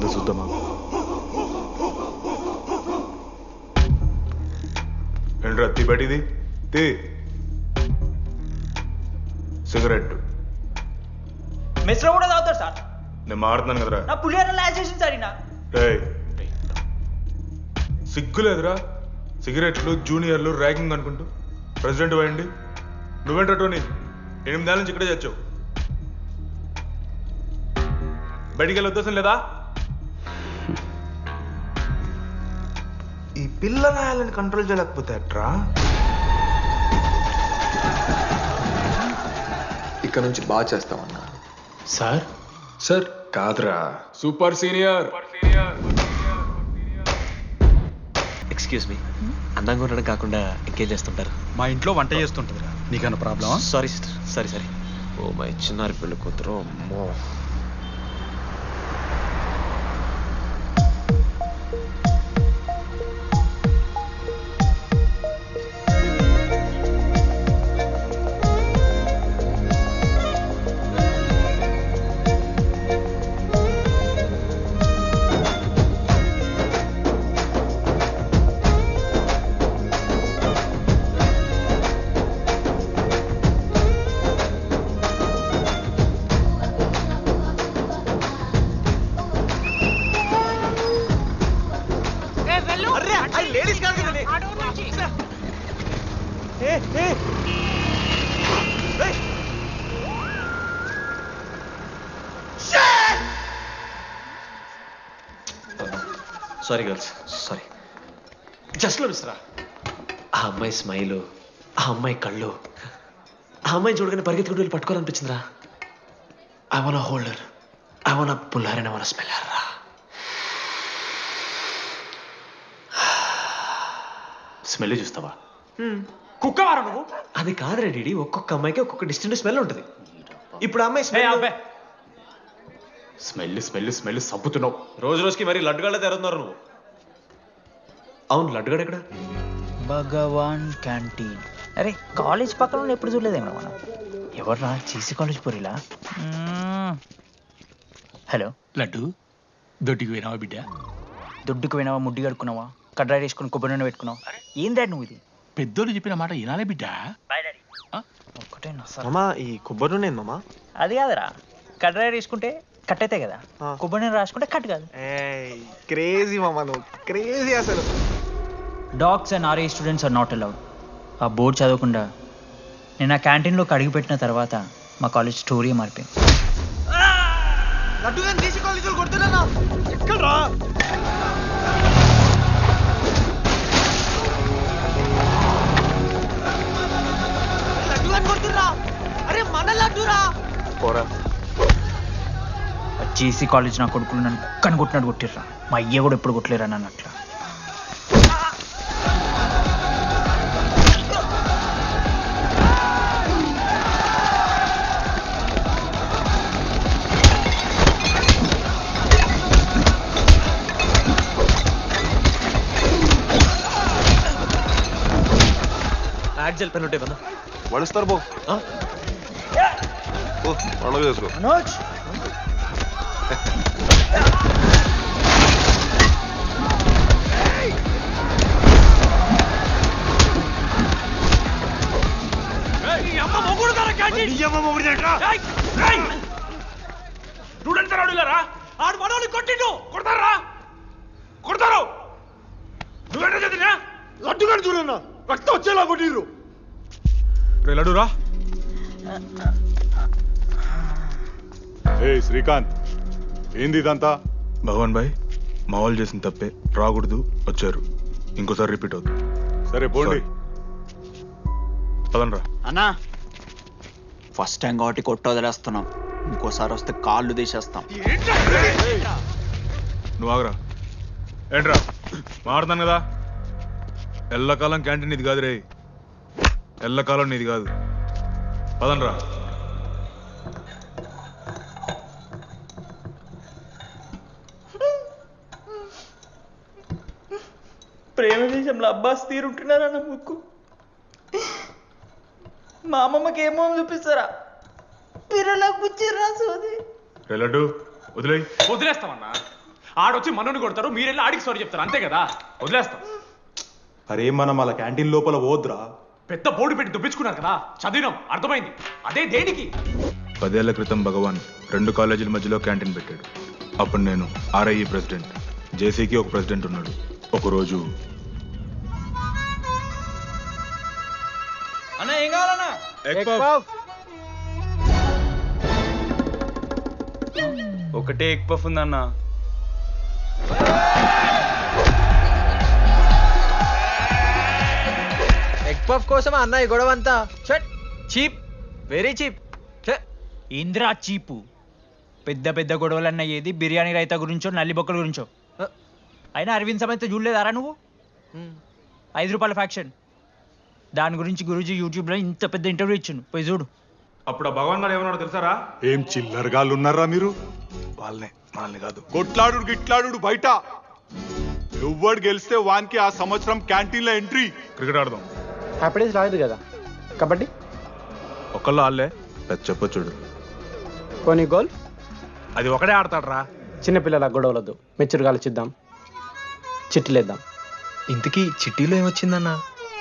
ఎందుకు చూద్దామా ఏంట్రా తీ బయటిది తీ. సిగరెట్ మెస్లో కూడా తాగుతాడు సార్. నేను మాడుతున్నాను కదరా. నా పులిహోర లాస్ చేసింది సార్ ఈయన. ఏయ్. సిగ్గులేదురా. సిగరెట్లు జూనియర్లు ర్యాగింగ్ అనుకుంటూ. ప్రెసిడెంట్ పోయండి. నువ్వేంట్రా టోనీ? ఎనిమిదేళ్ళ నుంచి ఇక్కడే చచ్చావు బయటికి వెళ్ళే ఉద్దేశం లేదా? ఈ పిల్ల నాయాలని కంట్రోల్ చేయలేకపోతే అట్రా ఇక్కడ నుంచి బాగా చేస్తామన్నా సార్? సార్. కాదురా. Super senior. Excuse me. అందంగా ఉండడం కాకుండా ఇంకేం చేస్తుంటారు? మా ఇంట్లో వంట చేస్తుంటుందిరా. నీకన్నా ప్రాబ్లమా? Sorry sister. Sorry sorry. Oh my చిన్నారి పెళ్ళి కూతురు. అమ్మో. సారీ గర్ల్స్ సారీ జస్ట్ మిస్రా ఆ అమ్మాయి స్మైలు ఆ అమ్మాయి కళ్ళు. ఆ అమ్మాయి చూడగానే పరిగెత్తుకుంటూ వెళ్ళి పట్టుకోవాలనిపించిందిరా. I wanna hold her I wanna pull her and I wanna smell her రా స్మెల్ చూస్తావా? కుక్కవారా నువ్వు? అది కాదురా డీడీ. ఒక్కొక్క అమ్మాయికి ఒక్కొక్క డిస్టెంట్ స్మెల్ ఉంటుంది. ఇప్పుడు అమ్మాయి స్మెల్ స్మెల్ స్మెల్ స్మెల్ సబ్బుతున్నావు. రోజు రోజుకి మరి లడ్డుగాళ్ళ తెరుతున్నారు నువ్వు. అవును లడ్డుగాడు ఎక్కడ? భగవాన్ క్యాంటీన్. అరే కాలేజ్ పక్కన ఎప్పుడు చూడలేదేమో మనం ఎవర్రా చీసీ కాలేజ్ పోరిలా? హలో. లడ్డు దొడ్డికి పోయినావా బిడ్డ? దుడ్డుకు పోయినావా ముడ్డి కడుక్కున్నావా? కడ్రాయి వేసుకుని కొబ్బరి నూనె పెట్టుకున్నావు? ఏం డాడ్ నువ్వు ఇది? పెద్దోళ్ళు చెప్పిన మాట వినాలే బిడ్డ. ఒక్కటే ఈ కొబ్బరి నూనె మామా? అది కాదురా. కడ్రాయి వేసుకుంటే కట్ అవుతాయి కదా. కొబ్బరి నూనె రాసుకుంటే కట్ కాదు. క్రేజీ మామా నువ్వు. క్రేజీ అసలు. డాగ్స్ అండ్ ఆర్ఏ స్టూడెంట్స్ ఆర్ నాట్ అలౌడ్ ఆ బోర్డు చదవకుండా నేను ఆ క్యాంటీన్లోకి అడుగుపెట్టిన తర్వాత మా కాలేజ్ స్టోరీ మారిపోయింది. లడ్డు తీసి కాలేజీలు కొడుతున్నా ఎక్కడ్రా? జేసీ కాలేజ్ నా కొడుకులు నన్ను కుక్కని కొట్టినట్టు కొట్టిర్రా. మా అయ్య కూడా ఎప్పుడు కొట్టలేరా నన్ను అట్లా? యాడ్ జెల్ పెన్ ఉంటాయి చేసుకో. మనోజ్! స్టూడెంట్స్ అడుగులారా? ఆడు మనోని కొట్టిండు! కొడతారా? కొడతారు! నువ్వేంటో చదివినా లడ్డు గాని చూడన్నా. రక్తం వచ్చేలా కొట్టిర్రు. రే లడ్డురా? ఏ శ్రీకాంత్. ఏంది ఇదంతా? భగవాన్ భాయ్ మా వాళ్ళు చేసిన తప్పే. రాకూడదు వచ్చారు. ఇంకోసారి రిపీట్ అవుతుంది సరే పోండి. పదండ్రా. అన్నా ఫస్ట్ టైం కాబట్టి కొట్టు వదిలేస్తున్నాం. ఇంకోసారి వస్తే కాళ్ళు తీసేస్తాం. నువ్వు ఆగరా. ఏంట్రా? మారుతాను కదా? ఎల్లకాలం క్యాంటీన్ ఇది కాదు రే ఎల్లకాలం నీది కాదు. పదనరా ప్రేమ దేశంలో అబ్బాస్ తీరుంటున్నారా నా ముక్కు? మా అమ్మమ్మకి ఏమో చూపిస్తారా? పిల్లలకు పుచ్చిర్రా సోది. రే లడ్డు వదిలేయ్. వదిలేస్తామన్నా? ఆడొచ్చి మనోని కొడతారు మీరెళ్ళి ఆడికి సారీ చెప్తారు అంతే కదా? వదిలేస్తాం. అరే మనం అలా క్యాంటీన్ లోపల పోద్రా పెద్ద బోర్డు పెట్టి దుబ్బించుకున్నారు కదా? చదివినాం అర్థమైంది. అదే దేనికి? పదేళ్ళ క్రితం భగవాన్ రెండు కాలేజీల మధ్యలో క్యాంటీన్ పెట్టాడు. అప్పుడు నేను ఆర్ఐఈ ప్రెసిడెంట్ జేసీకి ఒక ప్రెసిడెంట్ ఉన్నాడు. ఒకరోజు అన్న ఏం కావాలన్నా? ఒకటే ఎగ్ పఫ్ ఉందన్న. ఎగ్ పఫ్ కోసం అన్న ఈ గొడవ అంతా cheap. Very cheap. Indra cheap. పెద్ద పెద్ద గొడవలన్న ఏది బిర్యానీ రైతా గురించో నల్లి బొక్కల గురించో? అయినా అరవింద్ సమేత చూడలేదారా నువ్వు? ఐదు రూపాయల ఫ్యాక్షన్. దాని గురించి గురూజీ యూట్యూబ్లో ఇంత పెద్ద ఇంటర్వ్యూ ఇచ్చిండు. పోయి చూడు. అప్పుడు ఆ భగవాన్ గారు ఏమన్నాడు తెలుసారా? ఏం చిల్లరగాళ్ళు ఉన్నారా మీరు? వాళ్ళనే మనల్ని కాదు. కొట్లాడు గిట్లాడు బయట. ఎవ్వడు గెలిస్తే వానికి ఆ సంవత్సరం క్యాంటీన్లో ఎంట్రీ. క్రికెట్ ఆడదాం. హ్యాపీడేస్ రాలేదు కదా? కబడ్డీ? ఒకళ్ళు ఆళ్ళే పెద్ద చెప్పొచ్చుడు కొన్ని గోల్? అది ఒకడే ఆడతాడ్రా. చిన్నపిల్లల గొడవలొద్దు. మెచ్యూర్గా ఆలోచిద్దాం చిట్టిలేద్దాం. ఇంతకీ చిట్టీలో ఏమొచ్చిందన్న?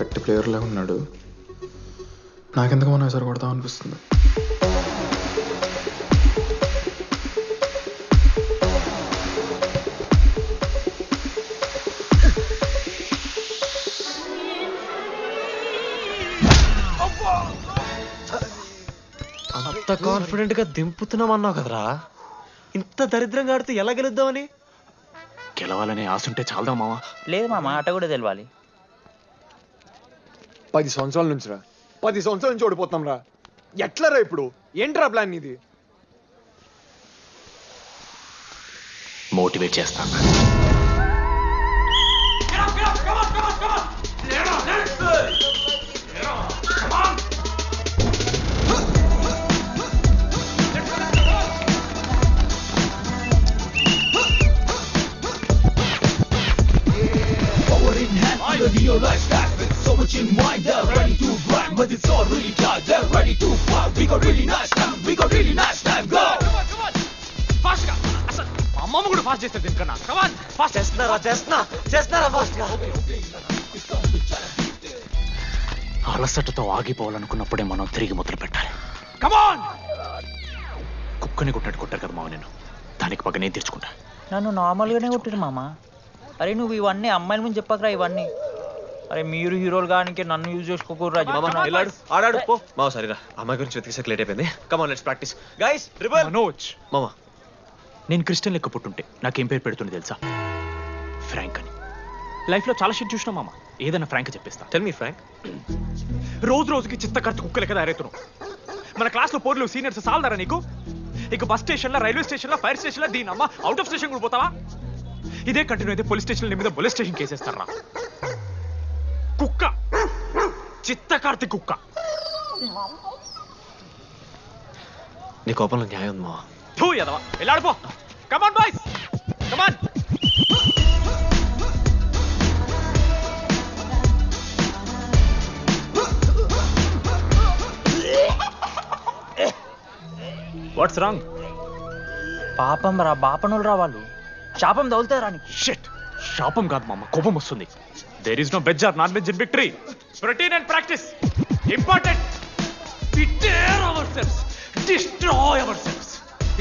గట్టి ప్లేయర్లా ఉన్నాడు. నాకెందుకు మనం ఎసరు కొడతాం అనిపిస్తుంది. అంత కాన్ఫిడెంట్గా దింపుతున్నాం అన్నావు కదరా. ఇంత దరిద్రంగా ఆడితే ఎలా గెలుద్దామని? గెలవాలనే ఆశ ఉంటే చాలదా మావా లేదు మామ ఆట కూడా తెలవాలి. పది సంవత్సరాల నుంచి రా పది సంవత్సరాల నుంచి ఓడిపోతాం రా ఎట్లా రా ఇప్పుడు? ఏంట్రా ప్లాన్ ఇది మోటివేట్ చేస్తాను. అమ్మమ్మ కూడా ఫాస్ట్ చేస్తారు దీనికన్నా కమాన్ ఫాస్ట్ చేస్తున్నారా చేస్తున్నా? చేస్తున్నారా ఫాస్ట్గా అలసటతో ఆగిపోవాలనుకున్నప్పుడే మనం తిరిగి మొదలు పెట్టాలి. కమాన్ కుక్కని కొట్టాడు కొట్టారు కదా మావ నేను దానికి పక్క నేను తెచ్చుకుంటా. నన్ను నార్మల్గానే కొట్టిరు మామ. అరే నువ్వు ఇవన్నీ అమ్మాయిల ముందు చెప్పకరా ఇవన్నీ. అరే మీరు హీరోలు కానీ నన్ను యూజ్ చేసుకోకూడరా మామా వెళ్ళాడు ఆడాడు పో. మామ సరిరా అమ్మాయి గురించి వెతికేసాక లేట్ అయిపోయింది. Come on let's practice guys rebel Manoj. మామా. నేను క్రిస్టియన్ లెక్క పుట్టుంటే నాకేం పేరు పెడుతుంది తెలుసా? ఫ్రాంక్ అని. లైఫ్లో చాలా షిట్ చూసినా మామ. ఏదైనా ఫ్రాంక్ చెప్పేస్తా. టెల్ మీ ఫ్రాంక్ రోజు రోజుకి చిత్తకర్త కుక్క లెక్క తయారవుతున్నావు. మన క్లాస్లో పోర్లు సీనియర్స్ సాలదారా నీకు? ఇక బస్ స్టేషన్లో రైల్వే స్టేషన్లో ఫైర్ స్టేషన్లో దీని అమ్మ అవుట్ ఆఫ్ స్టేషన్ కూడా పోతావా? ఇదే కంటిన్యూ అయితే పోలీస్ స్టేషన్ నీ మీద పోలీస్ స్టేషన్ కేసేస్తారా? కుక్క. చిత్తకార్తి కుక్క నీ కోపంలో న్యాయం ఉంది మావా. థూ ఎదవా వెళ్ళాడిపో come on boys come on what's wrong పాపం రా బాపనులు రా వాళ్ళు. శాపం తగులుతుంది రాని షిట్ శాపం కాదు మామ. కోపం వస్తుంది. There is no veg or non veg in victory protein and practice important prepare our cells destroy our cells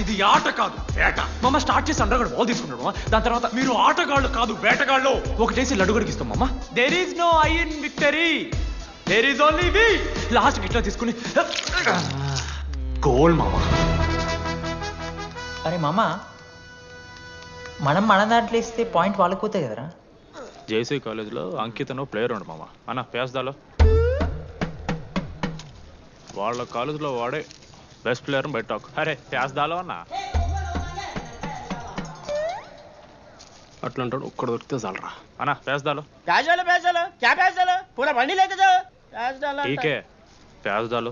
ఇది ఆట కాదు వేట. మమ్మ స్టార్ట్ చేసి అండర్గాడు బాల్ తీసుకున్నాడు దాని తర్వాత మీరు ఆటగాళ్ళు కాదు వేటగాళ్ళు. ఒకటేసి లడ్డుగడికి ఇస్తాం మమ్మ there is no I in victory there is only we last ఇట్లా తీసుకుని గోల్ మామ. అరే మామ. మనం మన దాంట్లో ఇస్తే పాయింట్ వాళ్ళకి పోతాయి కదరా? జేసీ కాలేజ్లో అంకితను ప్లేయర్ ఉండు మామ. అన్న పేస్తాలో వాళ్ళ కాలేజ్లో వాడే బెస్ట్ ప్లేయర్ బయట అరే పేస్తాలో అన్న. అట్లాంటాడు ఒక్కడ దొరికితే చాలరా. అన్న పేస్తాలో పేసాలు పేసాలు క్యా పేసాలు పూరా బండి లేకదా పేసాలు పేసాలు